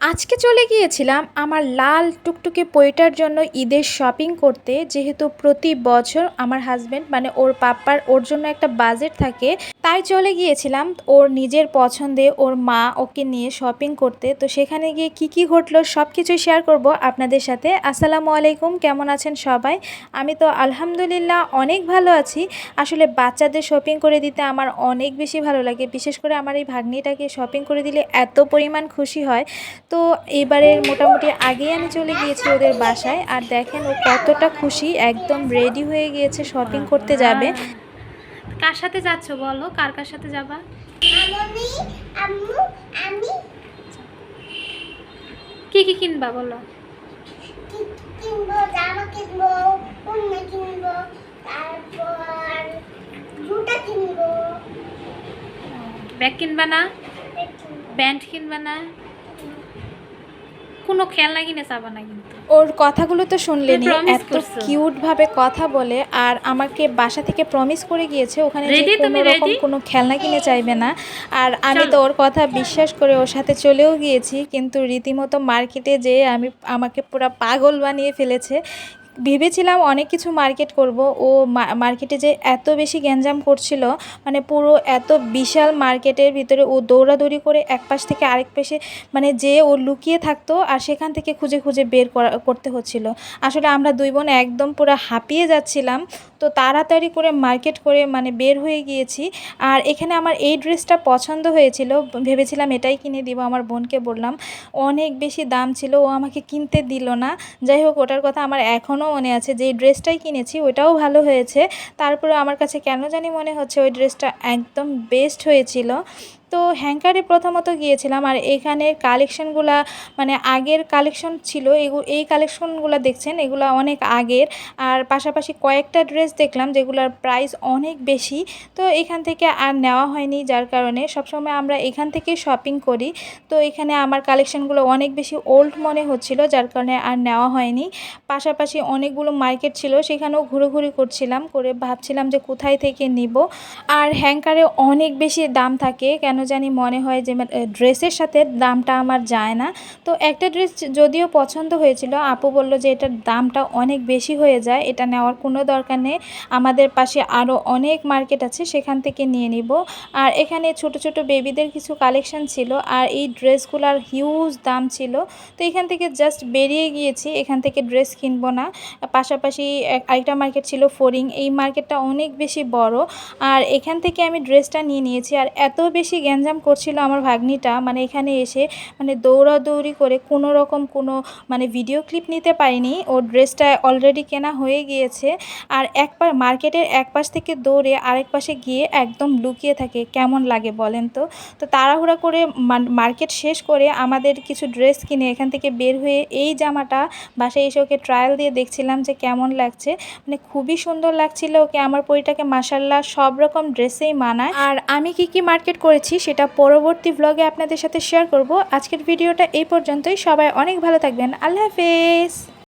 আজকে চলে গিয়েছিলাম আমার লাল টুকটুকে পইটার জন্য ঈদের শপিং করতে, যেহেতু প্রতি বছর আমার হাজব্যান্ড মানে ওর পাপ্পার, ওর জন্য একটা বাজেট থাকে, তাই চলে গিয়েছিলাম ওর নিজের পছন্দে ওর মা ওকে নিয়ে শপিং করতে। তো সেখানে গিয়ে কি কি ঘটলো সব কিছুই শেয়ার করব আপনাদের সাথে। আসসালামু আলাইকুম, কেমন আছেন সবাই? আমি তো আলহামদুলিল্লাহ অনেক ভালো আছি। আসলে বাচ্চাদের শপিং করে দিতে আমার অনেক বেশি ভালো লাগে। বিশেষ করে আমার এই ভাগ্নিটাকে শপিং করে দিলে এত পরিমাণ খুশি হয়। তো এবারের মোটামুটি আগেই আমি চলে গিয়েছি ওদের বাসায়। আর দেখেন ও কতটা খুশি একদম রেডি হয়ে গিয়েছে শপিং করতে যাবে। কার সাথে যাচ্ছ বলো? কার কার সাথে যাবা? আমি আম্মু আমি কি কি কিনবা বলো? কিনবো জামা কিনবো উন্না কিনবো তারপর জুতা কিনবো ব্যাগ কিনবা। না। ব্যান্ড কিনবা না? কোনো খেলনা কিনে চাবা না কিন্তু। ওর কথাগুলো তো শুনলেনি নি এত। কিউট ভাবে কথা বলে আর আমাকে বাসা থেকে প্রমিস করে গিয়েছে ওখানে কোনো রকম কোনো খেলনা কিনে চাইবে না। আর আমি তো ওর কথা বিশ্বাস করে ওর সাথে চলেও গিয়েছি কিন্তু রীতিমতো মার্কেটে যেয়ে আমি আমাকে পুরো পাগল বানিয়ে ফেলেছে। ভেবেছিলাম অনেক কিছু মার্কেট করব। ও মার্কেটে যে এত বেশি গ্যাঞ্জাম করছিল মানে পুরো এত বিশাল মার্কেটের ভিতরে ও দৌড়াদৌড়ি করে এক পাশ থেকে আরেক পাশে মানে যে ও লুকিয়ে থাকতো আর সেখান থেকে খুঁজে খুঁজে বের করা, করতে হচ্ছিল। আসলে আমরা দুই বোন একদম পুরো হাঁপিয়ে যাচ্ছিলাম। তো তাড়াতাড়ি করে মার্কেট করে মানে বের হয়ে গিয়েছি। আর এখানে আমার এই ড্রেসটা পছন্দ হয়েছিল। ভেবেছিলাম এটাই কিনে দিব, আমার বোনকে বললাম। অনেক বেশি দাম ছিল, ও আমাকে কিনতে দিল না। যাই হোক, ওটার কথা আমার এখনও মনে আছে যে ড্রেসটাই কিনেছি, ওটাও ভালো হয়েছে। তারপরে আমার কাছে কেন জানি মনে হচ্ছে, ওই ড্রেসটা একদম বেস্ট হয়েছিল। তো হ্যাঙ্কারে প্রথমত গিয়েছিলাম আর এখানের কালেকশনগুলা মানে আগের কালেকশন ছিল এই কালেকশনগুলো দেখছেন, এগুলো অনেক আগের। আর পাশাপাশি কয়েকটা ড্রেস দেখলাম যেগুলোর প্রাইস অনেক বেশি, তো এখান থেকে আর নেওয়া হয়নি, যার কারণে সবসময় আমরা এখান থেকেই শপিং করি। তো এখানে আমার কালেকশনগুলো অনেক বেশি ওল্ড মনে হচ্ছিল, যার কারণে আর নেওয়া হয়নি। পাশাপাশি অনেকগুলো মার্কেট ছিল, সেখানেও ঘুরোঘুরি করছিলাম, করে ভাবছিলাম যে কোথায় থেকে নিব। আর হ্যাঙ্কারে অনেক বেশি দাম থাকে, কেন জানি মনে হয় যে মানে, ড্রেসের সাথে দামটা আমার যায় না। তো একটা ড্রেস যদিও পছন্দ হয়েছিল আপু বলল যে এটার দামটা অনেক বেশি হয়ে যায় এটা নেওয়ার কোনো দরকার নেই। আমাদের পাশে আরও অনেক মার্কেট আছে সেখান থেকে নিয়ে নিব। আর এখানে ছোট ছোট বেবিদের কিছু কালেকশন ছিল আর এই ড্রেসগুলোর হিউজ দাম ছিল। তো এখান থেকে জাস্ট বেরিয়ে গিয়েছি এখান থেকে ড্রেস কিনবো না। পাশাপাশি আরেকটা মার্কেট ছিল ফোরিং এই মার্কেটটা অনেক বেশি বড়। আর এখান থেকে আমি ড্রেসটা নিয়ে নিয়েছি আর এত বেশি গ্যাঞ্জাম করছিল আমার ভাগ্নিটা মানে এখানে এসে মানে দৌড়াদৌড়ি করে কোনো রকম কোনো মানে ভিডিও ক্লিপ নিতে পারিনি। ও ড্রেসটা অলরেডি কেনা হয়ে গিয়েছে। আর এক পা মার্কেটের এক পাশ থেকে দৌড়ে আরেক পাশে গিয়ে একদম লুকিয়ে থাকে, কেমন লাগে বলেন তো? তো তাড়াহুড়া করে মার্কেট শেষ করে আমাদের কিছু ড্রেস কিনে এখান থেকে বের হয়ে এই জামাটা বাসায় এসে ওকে ট্রায়াল দিয়ে দেখছিলাম যে কেমন লাগছে। মানে খুবই সুন্দর লাগছিল ওকে, আমার পরিটাকে মাসাল্লাহ সব রকম ড্রেসেই মানায়। আর আমি কি কি মার্কেট করেছি সেটা পরবর্তী ব্লগে আপনাদের সাথে শেয়ার করব। আজকের ভিডিওটা এই পর্যন্তই। সবাই অনেক ভালো থাকবেন। আল্লাহ হাফেজ।